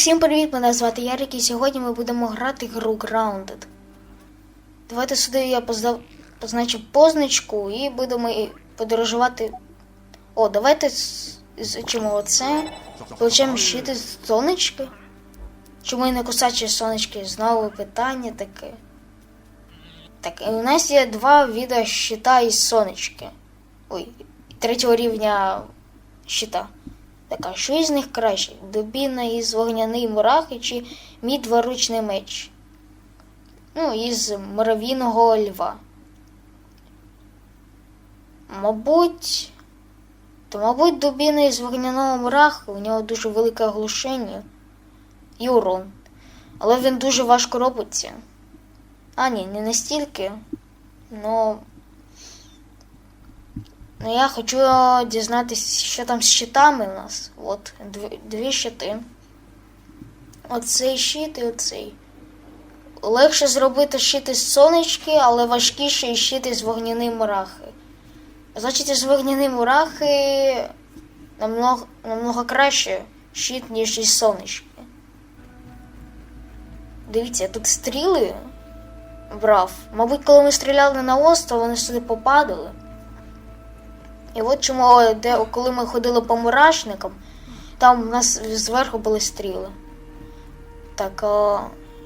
Всім привіт! Мене звати Ярик і сьогодні ми будемо грати гру Grounded. Давайте сюди я поздав... позначу позначку і будемо подорожувати. О, давайте зачимо оце. Получаємо щити з сонечки. Чому і не кусачі сонечки? Знову питання таке. Так, і у нас є два віда щита із сонечки. Ой, третього рівня щита. Так, а що із них краще? Дубіна із вогняний мурахи чи мій дворучний меч? Ну, із муравійного льва. Мабуть. То, мабуть, дубіна із вогняного мурахи, у нього дуже велике оглушення і урон. Але він дуже важко робиться. А, ні, не настільки. Ну. Ну, я хочу дізнатися, що там з щитами у нас. От, дві, дві щити. Оцей щит і оцей. Легше зробити щит із сонечки, але важкіше і щит із вогняної мурахи. Значить, із вогняної мурахи намного, намного краще щит, ніж із сонечки. Дивіться, я тут стріли брав. Мабуть, коли ми стріляли на остров, вони сюди попадали. І от чому, де, коли ми ходили по мурашникам, там у нас зверху були стріли. Так, о,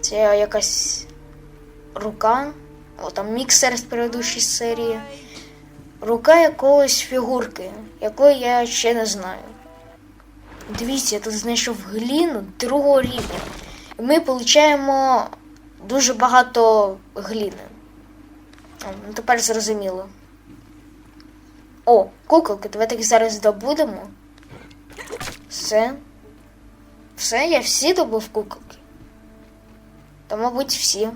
це якась рука. О, там міксер з предыдущої серії. Рука якогось фігурки, якої я ще не знаю. Дивіться, я тут знайшов гліну другого рівня. І ми отримуємо дуже багато гліни. О, ну тепер зрозуміло. О, куколки, давайте їх зараз здобудемо. Все. Все, я всі добув куколки. Та, мабуть, всі.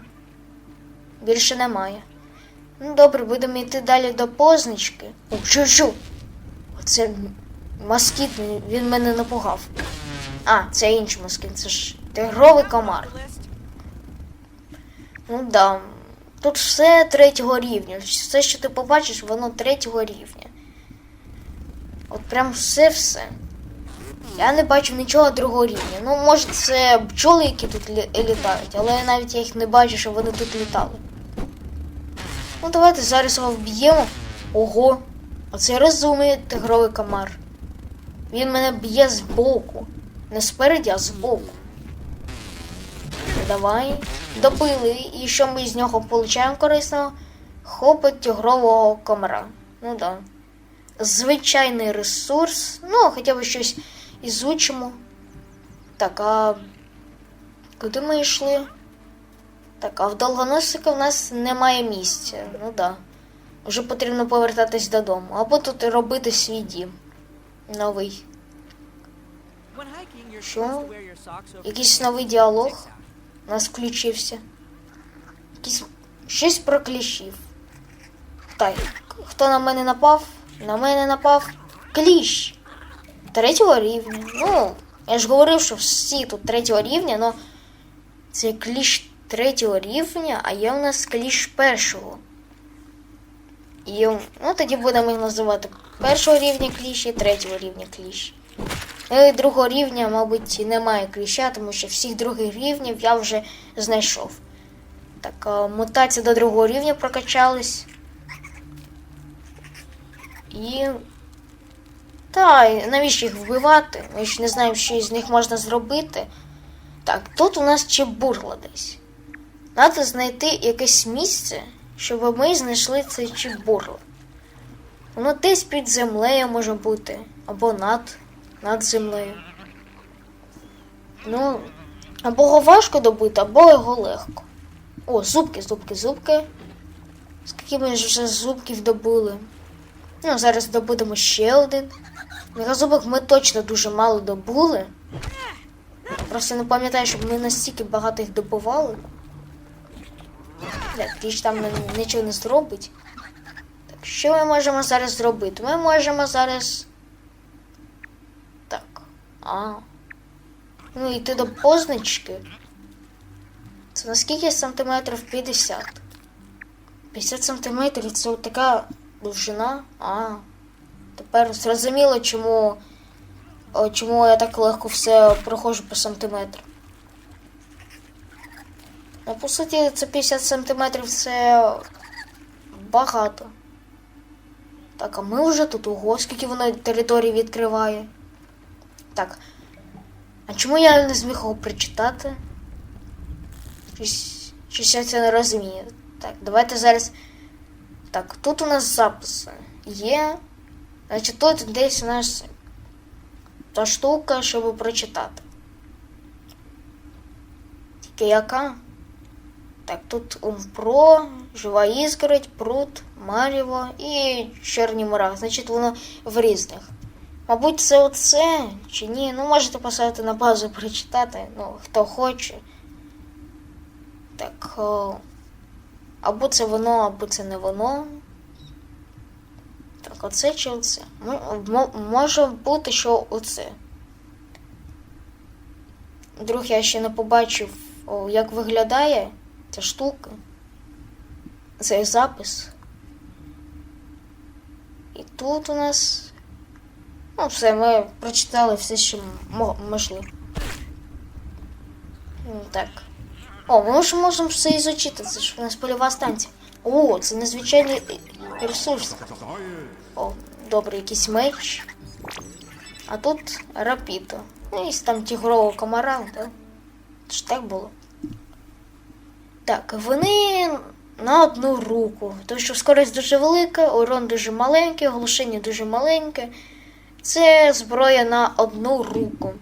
Більше немає. Ну, добре, будемо йти далі до позначки. О, що? Оце москіт, він мене напугав. А, це інший москіт, це ж тигровий комар. Ну да. Тут все третього рівня. Все, що ти побачиш, воно третього рівня. От прям все-все. Я не бачу нічого другого рівня. Ну, може, це бджоли, які тут лі- літають, але навіть я їх не бачу, що вони тут літали. Ну, давайте зараз його вб'ємо. Ого! Оце розумний тигровий комар. Він мене б'є збоку. Не спереді, а збоку. Давай. Добили. І що ми з нього получаємо корисного? Хопить тигрового комара. Ну да. Звичайний ресурс. Ну, хоча б щось ізучимо. Так, а куди ми йшли? Так, а в довгоносика в нас немає місця. Ну да. Вже потрібно повертатись додому. Або тут робити свій дім. Новий. Що? Якийсь новий діалог у нас включився. Якийсь щось про кліщів. Так, хто на мене напав? На мене напав кліщ. Третього рівня. Ну, я ж говорив, що всі тут третього рівня, але це кліщ третього рівня, а є у нас кліщ першого. І ну, тоді будемо їх називати першого рівня кліщ і третього рівня кліщ. Ну і другого рівня, мабуть, немає кліща, тому що всіх других рівнів я вже знайшов. Так, мутація до другого рівня прокачались. І. Та, навіщо їх вбивати? Ми ж не знаємо, що із них можна зробити. Так, тут у нас чебурла десь. Треба знайти якесь місце, щоб ми знайшли цей чебурло. Воно десь під землею може бути, або над, над землею. Ну, або його важко добути, або його легко. О, зубки, зубки, зубки. Скільки ми ж вже зубків добули? Ну, зараз добудемо ще один. Мегазубок ми точно дуже мало добули. Просто не пам'ятаю, щоб ми настільки багато їх добували. Бля, ти там нічого не зробить. Так, що ми можемо зараз зробити? Ми можемо зараз. Так. А. Ну, йти до позначки. Це на скільки сантиметрів? 50. 50 сантиметрів це така довжина. А. Тепер зрозуміло, чому чому я так легко все проходжу по сантиметру. Ну, по суті, це 50 сантиметрів це багато. Так, а ми вже тут ого, скільки воно території відкриває. Так. А чому я не зміг його прочитати? Щось, я це не розумію. Так, давайте зараз. Так, тут у нас записи є. Значить, тут десь у нас та штука, щоб прочитати. Тільки яка? Так, тут Умпро, Жива Іскороть, Прут, Маріво і Чорні мурах. Значить, воно в різних. Мабуть, це оце чи ні? Ну, можете поставити на базу прочитати, ну, хто хоче. Так. О, або це воно, або це не воно. Так, оце чи оце? Може бути, що оце. Друг, я ще не побачив, як виглядає ця штука. Цей запис. І тут у нас. Ну, все, ми прочитали все, що можливо. Так. О, ми вже можемо все ізучити, це ж у нас польова станція. О, це незвичайний ресурс. О, добре, якийсь меч. А тут рапіто. Ну, і там тігрового комара, так? Це ж так було. Так, вони на одну руку. Тому що скорість дуже велика, урон дуже маленький, оглушення дуже маленьке. Це зброя на одну руку.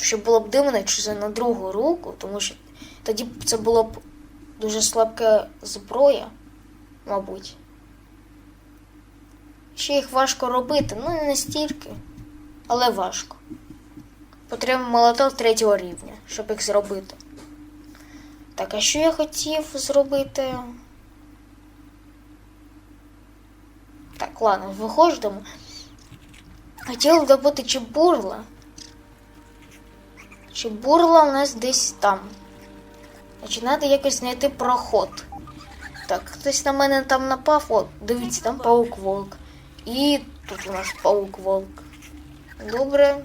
Що було б дивно, якщо це на другу руку, тому що тоді б це було б дуже слабка зброя, мабуть. Ще їх важко робити, ну не настільки, але важко. Потрібен молоток третього рівня, щоб їх зробити. Так, а що я хотів зробити? Так, ладно, виходимо. Хотів добути чебурла. Чебурла у нас десь там. Значить, треба якось знайти проход. Так, хтось на мене там напав. О, дивіться, там паук волк. І тут у нас паук волк. Добре.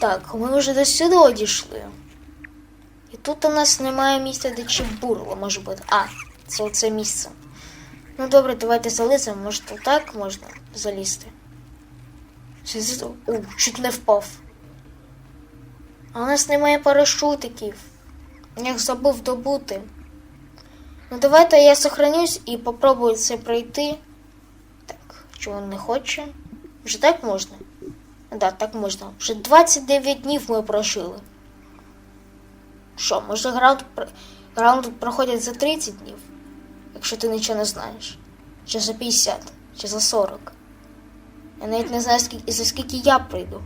Так, ми вже до сюди дійшли. І тут у нас немає місця, де чебурло може бути. А, це оце місце. Ну добре, давайте заліземо. Може тут так можна залізти. О, чуть не впав. А у нас немає парашутиків. Я їх забув добути. Ну давайте я сохранюсь і попробую це пройти. Так, чого не хоче? Вже так можна? Да, так можна. Вже 29 днів ми прожили. Що, може раунд, пр- раунд проходять за 30 днів? Якщо ти нічого не знаєш. Чи за 50, чи за 40. Я навіть не знаю, скільки, за скільки я прийду.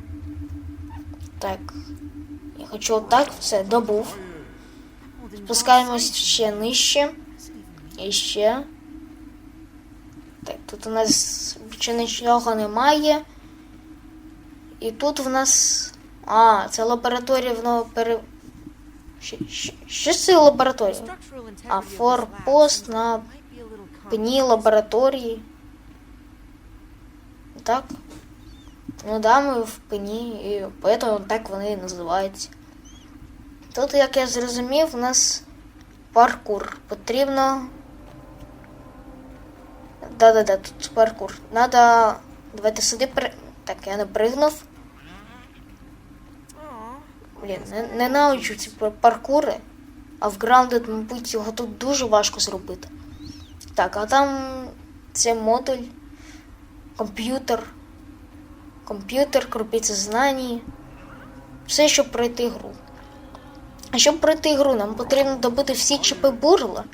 Так. Хочу отак, все, добув. Спускаємось ще нижче. І ще. Так, тут у нас більше нічого немає. І тут в нас. А, це лабораторія, воно пере. Що, це лабораторія? А форпост на Пені лабораторії. Так? Ну да, ми в пені, і поэтому так вони і називаються. Тут, як я зрозумів, у нас паркур. Потрібно. Да-да-да, тут паркур. Надо. Давайте сюди при. Так, я не пригнув. Блін, не, ненавиджу ці паркури. А в Grounded, мабуть, його тут дуже важко зробити. Так, а там це модуль, комп'ютер, комп'ютер, крупиця знань. Все, щоб пройти гру. Щоб пройти гру, нам потрібно добити всі чіпи бурла.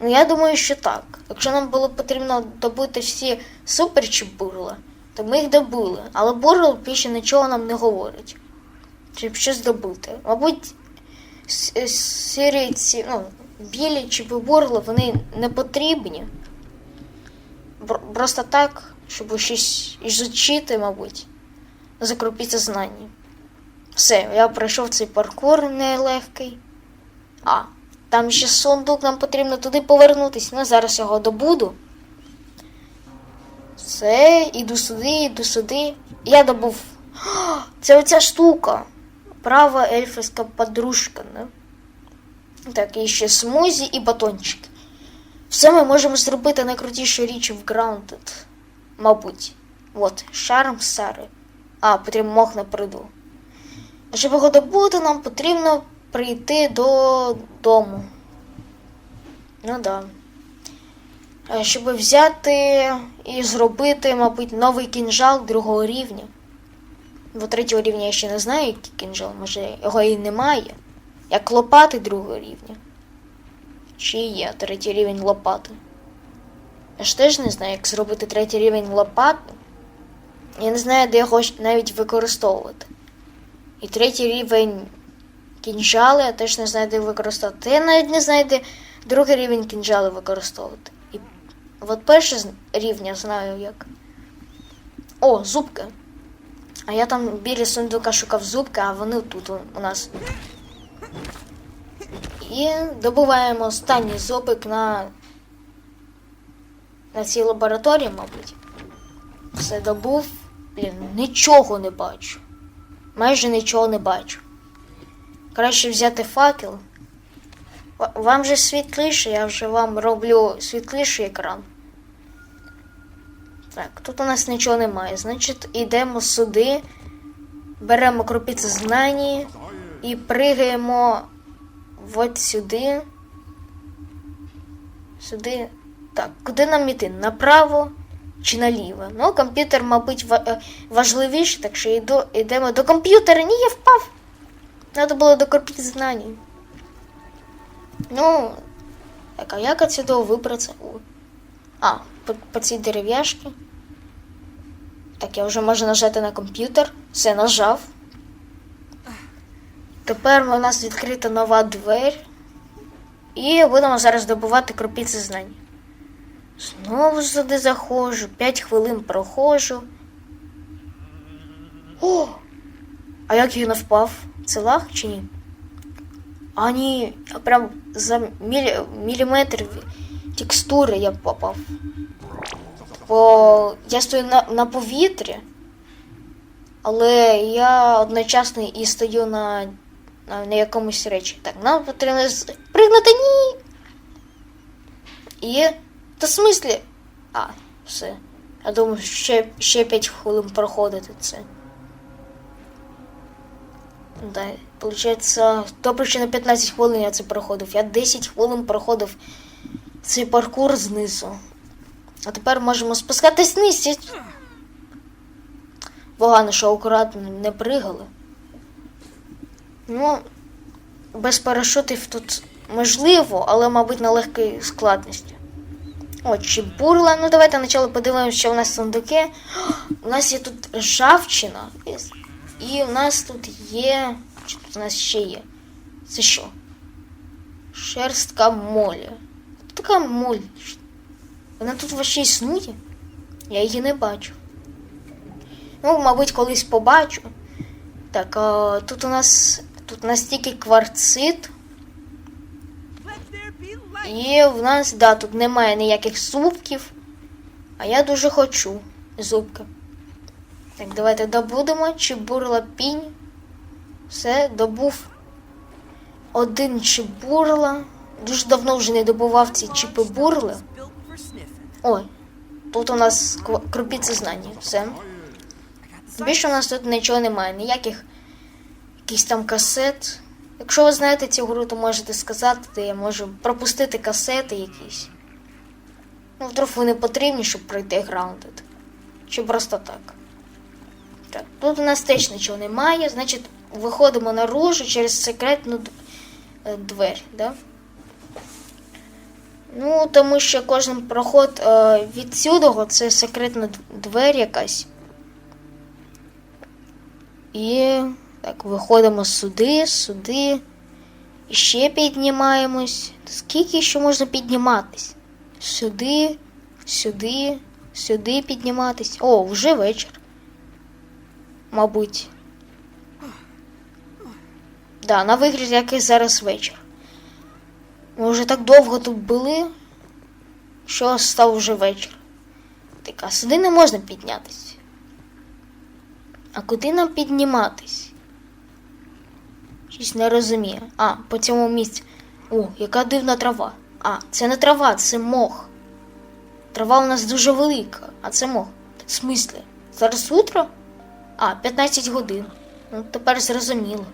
Ну, я думаю, що так. Якщо нам було потрібно добити всі суперчіп бурла, то ми їх добили. Але бурл більше нічого нам не говорить. Щоб щось добити. Мабуть, с- е, сірі ці, ну, білі чи бурли, вони не потрібні. Просто так, щоб щось ізучити, мабуть, закрупіться знання. Все, я пройшов цей паркур нелегкий. А, там ще сундук, нам потрібно туди повернутися. Ну, зараз його добуду. Все, іду сюди, іду сюди. Я добув. Це оця штука. Права ельфська подружка, не? Так, і ще смузі і батончики. Все ми можемо зробити найкрутішу річ в Grounded. Мабуть. От, шарм Сари. А, потрібно мох на приду. А щоб його добути, нам потрібно прийти до дому. Ну да. Е, Щоб взяти і зробити, мабуть, новий кінжал другого рівня. Бо третього рівня я ще не знаю, який кінжал, може його і немає. Як лопати другого рівня. Чи є третій рівень лопати? Я ж теж не знаю, як зробити третій рівень лопати. Я не знаю, де його навіть використовувати. І третій рівень кінжали я теж не знаю, де використовувати. Я навіть не знаю, де другий рівень кінжали використовувати. І от перший рівня знаю як. О, зубки. А я там біля сундука шукав зубки, а вони тут у нас. І добуваємо останній зубик на, на цій лабораторії, мабуть. Все добув. Блін, нічого не бачу. Майже нічого не бачу. Краще взяти факел. Вам же світліше, я вже вам роблю світліший екран. Так, тут у нас нічого немає. Значить, йдемо сюди, беремо крупиці знані і пригаємо от сюди. Сюди. Так, куди нам іти? Направо чи наліво? Ну, комп'ютер, мабуть, е, важливіше, так що йдемо до комп'ютера. Ні, я впав. Треба було до знані. Ну, так, а як отсюда вибратися? А, по, по цій дерев'яшці. Так, я вже можу нажати на комп'ютер. Все, нажав. Тепер у нас відкрита нова двері. І будемо зараз добувати крупиці знань. Знову сюди заходжу, 5 хвилин проходжу. О! А як він впав? Це лаг чи ні? А ні, прям за мілі... міліметр текстури я попав. Бо я стою на, на повітрі, але я одночасно і стою на, на, на якомусь речі. Так, нам потрібно пригнути ні. І. Та в смислі? А, все. Я думаю, ще, ще 5 хвилин проходити це. Да, получається, добре, що на 15 хвилин я це проходив. Я 10 хвилин проходив цей паркур знизу. А тепер можемо спускатись вниз. Погано, що акуратно не пригали. Ну, без парашутів тут можливо, але, мабуть, на легкій складності. О, чебурла. Ну, давайте спочатку подивимося, що у нас сундуки. У нас є тут ржавчина. І- у нас тут є. Що тут у нас ще є? Це що? Шерстка молі. Хто Така моль. Вона тут вообще існує? Я її не бачу. Ну, мабуть, колись побачу. Так, а, тут у нас. Тут настільки кварцит. І в нас, да, тут немає ніяких зубків. А я дуже хочу зубки. Так, давайте добудемо чебурла пінь. Все, добув один чебурла. Дуже давно вже не добував ці чіпи бурли. Ой, тут у нас крупиці знання. Все. Більше у нас тут нічого немає, ніяких якихось там касет. Якщо ви знаєте цю гру, то можете сказати, то я можу пропустити касети якісь. Ну, вдруг вони потрібні, щоб пройти Grounded. Чи просто так. Так, тут у нас теж нічого немає, значить, виходимо наружу через секретну е, двері, да? Ну, тому що кожен проход е, від сюди це секретна двері якась. І так, виходимо сюди, сюди. І ще піднімаємось. Скільки ще можна підніматись? Сюди, сюди, сюди підніматись. О, вже вечір. Мабуть. Да, на вигляд який зараз вечір. Ми вже так довго тут були, що став вже вечір. Так, а сюди не можна піднятися. А куди нам підніматись? Щось не розумію. А, по цьому місці. О, яка дивна трава. А, це не трава, це мох. Трава у нас дуже велика, а це мох. В смислі? Зараз утро? А, 15 годин. Ну, тепер зрозуміло.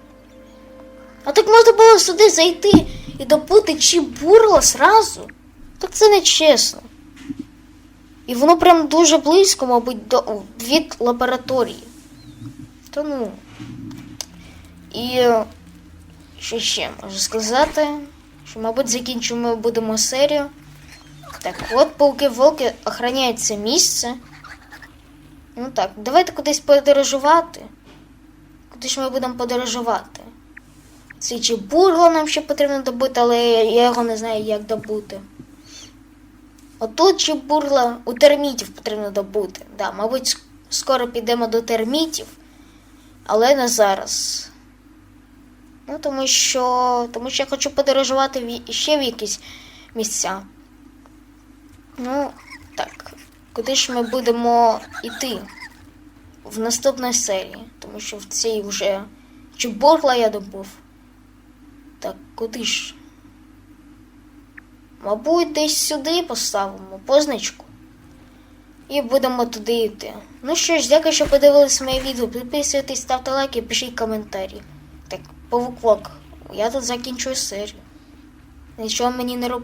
А так можна було сюди зайти і добути чібурла зразу? Так це не чесно. І воно прям дуже близько, мабуть, до, від лабораторії. Та ну. І що ще можу сказати? Що, мабуть, закінчимо будемо серію. Так, от пауки-волки охороняють це місце. Ну так, давайте кудись подорожувати. Куди ж ми будемо подорожувати? Цей чебурло нам ще потрібно добути, але я його не знаю, як добути. Отут чебурла у термітів потрібно добути. Да, мабуть, скоро підемо до термітів, але не зараз. Ну, тому що, тому що я хочу подорожувати ще в якісь місця. Ну, так, куди ж ми будемо йти в наступній серії? Тому що в цій вже чебурла я добув. Так, куди ж? Мабуть, десь сюди поставимо позначку. І будемо туди йти. Ну що ж, дякую, що подивились моє відео. Підписуйтесь, ставте лайки, пишіть коментарі. Так, павук, я тут закінчую серію. Нічого мені не робити.